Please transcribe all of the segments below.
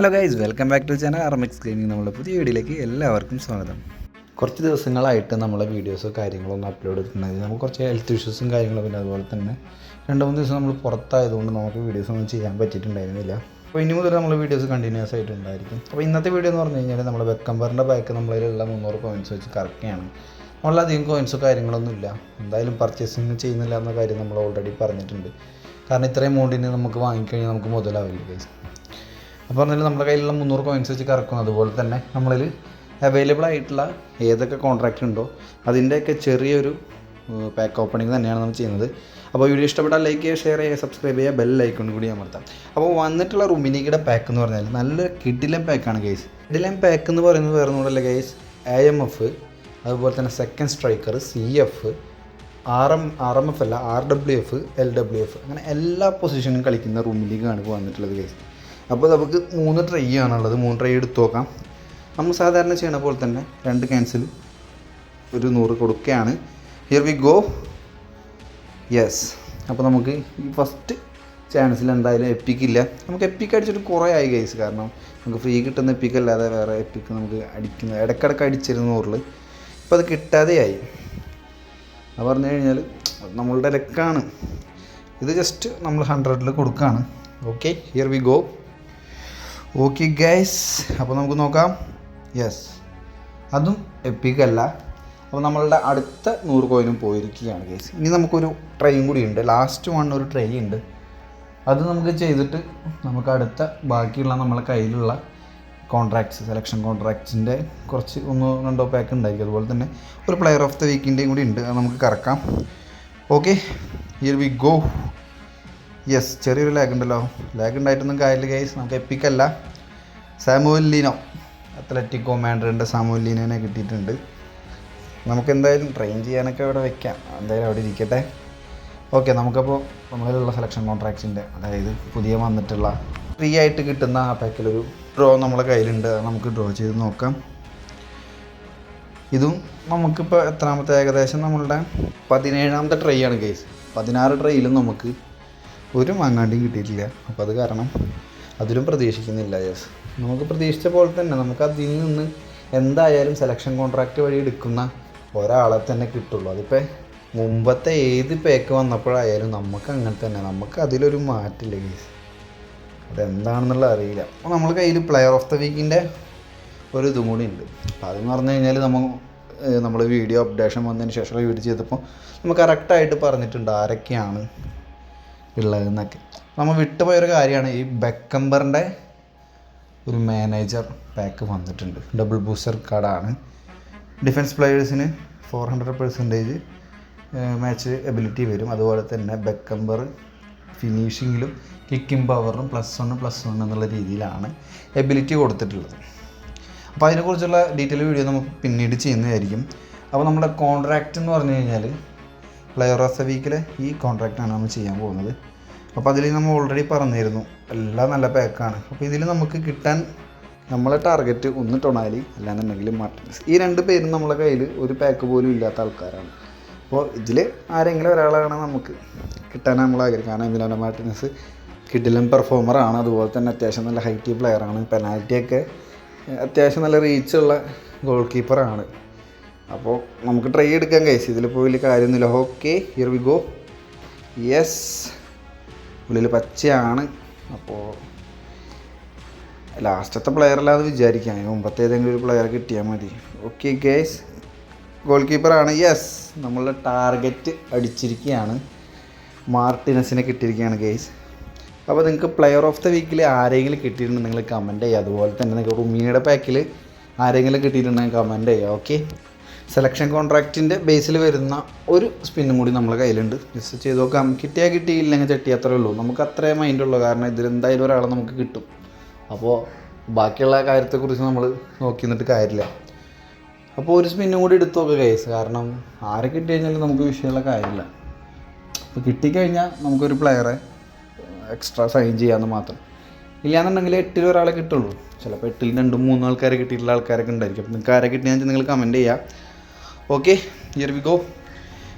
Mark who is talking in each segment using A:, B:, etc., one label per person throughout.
A: Hello guys welcome back to channel Armix gaming നമ്മുടെ പുതിയ വീഡിയോയിലേക്ക് എല്ലാവർക്കും സ്വാഗതം. കുറച്ച് ദിവസങ്ങളായിട്ട് നമ്മളെ വീഡിയോസോ കാര്യങ്ങളൊന്നും അപ്ലോഡ് ചെയ്തിട്ടുണ്ടായിരുന്നു നമുക്ക് കുറച്ച് ഹെൽത്ത് ഇഷ്യൂസും കാര്യങ്ങളും പിന്നെ അതുപോലെ തന്നെ രണ്ട് മൂന്ന് ദിവസം നമ്മൾ പുറത്തായതുകൊണ്ട് നമുക്ക് വീഡിയോസ് ഒന്നും ചെയ്യാൻ പറ്റിയിട്ടുണ്ടായിരുന്നില്ല. അപ്പോൾ ഇനി മുതൽ നമ്മൾ വീഡിയോസ് കണ്ടിന്യൂസ് ആയിട്ട് ഉണ്ടായിരിക്കും. അപ്പോൾ ഇന്നത്തെ വീഡിയോ എന്ന് പറഞ്ഞു കഴിഞ്ഞാൽ നമ്മൾ വെക്കമ്പറിന്റെ ബാക്ക് നമ്മളിലുള്ള മുന്നൂറ് കോയിൻസ് വെച്ച് കറക്റ്റാണ് നമ്മളധികം കോയിൻസോ കാര്യങ്ങളൊന്നും എന്തായാലും പർച്ചേസിങ് ചെയ്യുന്നില്ല എന്ന കാര്യം നമ്മൾ ഓൾറെഡി പറഞ്ഞിട്ടുണ്ട്. കാരണം ഇത്രയും എമൗണ്ടിന് നമുക്ക് വാങ്ങിക്കഴിഞ്ഞാൽ നമുക്ക് മുതലാവില്ല അപ്പോൾ പറഞ്ഞാൽ നമ്മുടെ കയ്യിലുള്ള മുന്നൂറ് കോയിൻസ് വെച്ച് കറക്കും അതുപോലെ തന്നെ നമ്മളിൽ അവൈലബിൾ ആയിട്ടുള്ള ഏതൊക്കെ കോൺട്രാക്റ്റ് ഉണ്ടോ അതിന്റെയൊക്കെ ചെറിയൊരു പാക്ക് ഓപ്പണിംഗ് തന്നെയാണ് നമ്മൾ ചെയ്യുന്നത്. അപ്പോൾ വീഡിയോ ഇഷ്ടപ്പെട്ടാൽ ലൈക്ക് ചെയ്യുക ഷെയർ ചെയ്യുക സബ്സ്ക്രൈബ് ചെയ്യുക ബെൽ ഐക്കൺ കൂടി അമർത്താം. അപ്പോൾ വന്നിട്ടുള്ള റുമിനിക്കയുടെ പാക്ക് എന്ന് പറഞ്ഞാൽ നല്ല കിഡിലം പാക്കാണ് ഗൈസ് കിഡിലം പാക്ക് എന്ന് പറയുന്നത് വേറെ ഒന്നുമല്ല ഗൈസ് എ എം എഫ് അതുപോലെ തന്നെ second striker C F R M R M F അല്ല R W F L W F അങ്ങനെ എല്ലാ പൊസിഷനും കളിക്കുന്ന റൂമിലേക്കാണ് ഇപ്പോൾ വന്നിട്ടുള്ളത് ഗൈസ് അപ്പോൾ നമുക്ക് മൂന്ന് ട്രൈ ആണുള്ളത്. മൂന്ന് ട്രൈ എടുത്ത് നോക്കാം. നമ്മൾ സാധാരണ ചെയ്യണ പോലെ തന്നെ രണ്ട് ക്യാൻസൽ ഒരു നൂറ് കൊടുക്കുകയാണ്. ഹിയർ വി ഗോ യെസ് അപ്പോൾ നമുക്ക് ഈ ഫസ്റ്റ് ചാൻസിൽ എന്തായാലും എപ്പിക്കില്ല നമുക്ക് എപ്പിക്ക് അടിച്ചിട്ട് കുറേ ആയി കേസ് കാരണം നമുക്ക് ഫ്രീ കിട്ടുന്ന എപ്പിക്ക് അല്ലാതെ വേറെ എപ്പിക്ക് നമുക്ക് അടിക്കുന്ന ഇടയ്ക്കിടയ്ക്ക് അടിച്ചിരുന്ന നൂറിൽ ഇപ്പോൾ അത് കിട്ടാതെയായി അത് പറഞ്ഞു കഴിഞ്ഞാൽ നമ്മളുടെ ലെക്കാണ് ഇത് ജസ്റ്റ് നമ്മൾ ഹൺഡ്രഡിൽ കൊടുക്കുകയാണ്. Okay here we go okay guys അപ്പോൾ നമുക്ക് നോക്കാം. യെസ് അതും എപ്പിക്കല്ല അപ്പോൾ നമ്മളുടെ അടുത്ത നൂറ് കോയിനും പോയിരിക്കുകയാണ് ഗൈസ് ഇനി നമുക്കൊരു ട്രെയിൻ കൂടി ഉണ്ട്. ലാസ്റ്റ് വൺ ഒരു ട്രെയിൻ ഉണ്ട്. അത് നമുക്ക് ചെയ്തിട്ട് നമുക്ക് അടുത്ത ബാക്കിയുള്ള നമ്മളെ കയ്യിലുള്ള കോൺട്രാക്ട്സ് സെലക്ഷൻ കോൺട്രാക്ട്സിന്റെ കുറച്ച് ഒന്നോ രണ്ടോ പാക്ക് ഉണ്ടായിരിക്കും. അതുപോലെ തന്നെ ഒരു പ്ലെയർ ഓഫ് ദ വീക്കിന്റെയും കൂടി ഉണ്ട്. അത് നമുക്ക് കറക്കാം. Okay here we go yes ചെറിയൊരു ലാഗ് ഉണ്ടല്ലോ. ലാഗ് ഉണ്ടായിട്ടൊന്നും കാര്യമില്ല ഗൈസ് നമുക്ക് എപ്പിക്കല്ല സാമുവല്ലീനോ. അത്ലറ്റിക് കൊമാൻഡറിന്റെ കിട്ടിയിട്ടുണ്ട്. നമുക്ക് എന്തായാലും ട്രെയിൻ ചെയ്യാനൊക്കെ അവിടെ വെക്കാം. എന്തായാലും അവിടെ ഇരിക്കട്ടെ. ഓക്കെ നമുക്കപ്പോൾ നമ്മളിലുള്ള സെലക്ഷൻ കോൺട്രാക്ട്സിന്റെ അതായത് പുതിയ വന്നിട്ടുള്ള ഫ്രീ ആയിട്ട് കിട്ടുന്ന ആ പാക്കിലൊരു ഡ്രോ നമ്മളെ കയ്യിലുണ്ട്. നമുക്ക് ഡ്രോ ചെയ്ത് നോക്കാം. ഇതും നമുക്കിപ്പോൾ എത്രാമത്തെ ഏകദേശം നമ്മളുടെ പതിനേഴാമത്തെ ട്രൈ ആണ് കേസ് പതിനാറ് ട്രൈയിലും നമുക്ക് ഒരു മാങ്ങാണ്ടിയും കിട്ടിയിട്ടില്ല. അപ്പോൾ അത് കാരണം അതിലും പ്രതീക്ഷിക്കുന്നില്ല യെസ് നമുക്ക് പ്രതീക്ഷിച്ച പോലെ തന്നെ നമുക്ക് അതിൽ നിന്ന് എന്തായാലും സെലക്ഷൻ കോൺട്രാക്റ്റ് വഴി എടുക്കുന്ന ഒരാളെ തന്നെ കിട്ടുള്ളൂ. അതിപ്പോൾ മുമ്പത്തെ ഏത് പേക്ക് വന്നപ്പോഴായാലും നമുക്ക് അങ്ങനെ തന്നെ നമുക്ക് അതിലൊരു മാറ്റില്ല ഗീസ് അതെന്താണെന്നുള്ള അറിയില്ല. അപ്പോൾ നമ്മൾ കയ്യിൽ പ്ലെയർ ഓഫ് ദ വീക്കിന്റെ ഒരു ഇതും കൂടി ഉണ്ട്. അപ്പോൾ അതെന്ന് പറഞ്ഞു കഴിഞ്ഞാൽ നമ്മൾ നമ്മൾ വീഡിയോ അപ്ഡേഷൻ വന്നതിന് ശേഷം വീഡിയോ ചെയ്തപ്പോൾ നമുക്ക് കറക്റ്റായിട്ട് പറഞ്ഞിട്ടുണ്ട് ആരൊക്കെയാണ് ഉള്ളതെന്നൊക്കെ. നമ്മൾ വിട്ടുപോയൊരു കാര്യമാണ് ഈ ബെക്കംബറിന്റെ ഒരു മാനേജർ പാക്ക് വന്നിട്ടുണ്ട്. ഡബിൾ ബൂസ്റ്റർ കാർഡാണ് defence പ്ലെയേഴ്സിന് four hundred percentage match ability വരും. അതുപോലെ തന്നെ ബെക്കംബർ ഫിനിഷിങ്ങിലും കിക്കിംഗ് പവറിനും പ്ലസ് വൺ പ്ലസ് വൺ എന്നുള്ള രീതിയിലാണ് എബിലിറ്റി കൊടുത്തിട്ടുള്ളത്. അപ്പോൾ അതിനെക്കുറിച്ചുള്ള ഡീറ്റെയിൽ വീഡിയോ നമുക്ക് പിന്നീട് ചെയ്യുന്നതായിരിക്കും. അപ്പോൾ നമ്മുടെ കോൺട്രാക്റ്റ് എന്ന് പറഞ്ഞു കഴിഞ്ഞാൽ പ്ലെയർ ഓഫ് ദ വീക്കിലെ ഈ കോൺട്രാക്റ്റാണ് നമ്മൾ ചെയ്യാൻ പോകുന്നത്. അപ്പോൾ അതിൽ നമ്മൾ ഓൾറെഡി പറഞ്ഞിരുന്നു എല്ലാം നല്ല പാക്കാണ് അപ്പോൾ ഇതിൽ നമുക്ക് കിട്ടാൻ നമ്മളെ ടാർഗറ്റ് ഒന്ന് ടൊണാലി അല്ലാന്നുണ്ടെങ്കിൽ മാർട്ടിൻസ് ഈ രണ്ട് പേരും നമ്മളെ കയ്യിൽ ഒരു പാക്ക് പോലും ഇല്ലാത്ത ആൾക്കാരാണ്. അപ്പോൾ ഇതിൽ ആരെങ്കിലും ഒരാളാണ് നമുക്ക് കിട്ടാൻ നമ്മൾ ആഗ്രഹിക്കുക കാരണം എന്തിനാണ് മാർട്ടിനസ് കിഡിലൻ പെർഫോമറാണ് അതുപോലെ തന്നെ അത്യാവശ്യം നല്ല ഹൈറ്റി പ്ലെയറാണ് പെനാൽറ്റിയൊക്കെ അത്യാവശ്യം നല്ല റീച്ചുള്ള ഗോൾ കീപ്പറാണ് അപ്പോൾ നമുക്ക് ട്രൈ എടുക്കാൻ കഴിച്ചു ഇതിൽ പോയി കാര്യമൊന്നുമില്ല. Okay here we go yes ഉള്ളിൽ പച്ചയാണ്. അപ്പോൾ ലാസ്റ്റത്തെ പ്ലെയർ അല്ലാതെ വിചാരിക്കാം. അതിന് മുമ്പത്തെ ഏതെങ്കിലും ഒരു പ്ലെയർ കിട്ടിയാൽ മതി. ഓക്കെ ഗേസ് ഗോൾ കീപ്പറാണ് യെസ് നമ്മളുടെ ടാർഗറ്റ് അടിച്ചിരിക്കുകയാണ് മാർട്ടിനസിനെ കിട്ടിയിരിക്കുകയാണ് ഗേസ് അപ്പോൾ നിങ്ങൾക്ക് പ്ലെയർ ഓഫ് ദ വീക്കിൽ ആരെങ്കിലും കിട്ടിയിട്ടുണ്ടെങ്കിൽ നിങ്ങൾ കമന്റ് ചെയ്യുക. അതുപോലെ തന്നെ നിങ്ങൾക്ക് റുമീനയുടെ പാക്കിൽ ആരെങ്കിലും കിട്ടിയിട്ടുണ്ടെങ്കിൽ കമന്റ് ചെയ്യുക. ഓക്കെ സെലക്ഷൻ കോൺട്രാക്റ്റിന്റെ ബേസിൽ വരുന്ന ഒരു സ്പിന്നും കൂടി നമ്മളെ കയ്യിലുണ്ട്. ജസ്റ്റ് ചെയ്ത് നോക്കാം. കിട്ടിയാൽ കിട്ടിയില്ലെങ്കിൽ ചട്ടി അത്രേ ഉള്ളൂ. നമുക്ക് അത്രേ മൈൻഡുള്ളൂ കാരണം ഇതിലെന്തായാലും ഒരാളെ നമുക്ക് കിട്ടും. അപ്പോൾ ബാക്കിയുള്ള കാര്യത്തെക്കുറിച്ച് നമ്മൾ നോക്കി നിന്നിട്ട് കാര്യമില്ല. അപ്പോൾ ഒരു സ്പിന്നും കൂടി എടുത്തു നോക്കുക കേസ് കാരണം ആരെ കിട്ടി കഴിഞ്ഞാലും നമുക്ക് വിഷയമുള്ള കാര്യമില്ല. അപ്പോൾ കിട്ടിക്കഴിഞ്ഞാൽ നമുക്കൊരു പ്ലെയറെ എക്സ്ട്രാ സൈൻ ചെയ്യാമെന്ന് മാത്രം. ഇല്ലാന്നുണ്ടെങ്കിൽ എട്ടിൽ ഒരാളെ കിട്ടുള്ളൂ. ചിലപ്പോൾ എട്ടിൽ രണ്ടും മൂന്നും ആൾക്കാരെ കിട്ടിയിട്ടുള്ള ആൾക്കാരൊക്കെ ഉണ്ടായിരിക്കും. അപ്പോൾ നിങ്ങൾക്ക് ആരെ കിട്ടിയാൽ നിങ്ങൾ കമന്റ് ചെയ്യുക ഓക്കെ ഇയർ വി ഗോ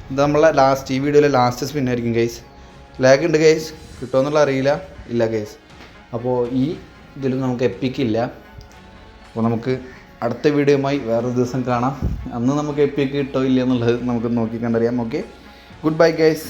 A: ഇത് നമ്മളെ ലാസ്റ്റ് ഈ വീഡിയോയിലെ ലാസ്റ്റ് സ്പിൻ ആയിരിക്കും ഗൈസ് ലാഗ് ഉണ്ട് ഗൈസ് കിട്ടുമെന്നുള്ള അറിയില്ല. ഇല്ല ഗൈസ് അപ്പോൾ ഈ ഇതിലും നമുക്ക് എപ്പിക്കില്ല അപ്പോൾ നമുക്ക് അടുത്ത വീഡിയോയുമായി വേറൊരു ദിവസം കാണാം. അന്ന് നമുക്ക് എപ്പിക്ക് കിട്ടോ ഇല്ല എന്നുള്ളത് നമുക്ക് നോക്കി കണ്ടറിയാം. Okay good bye guys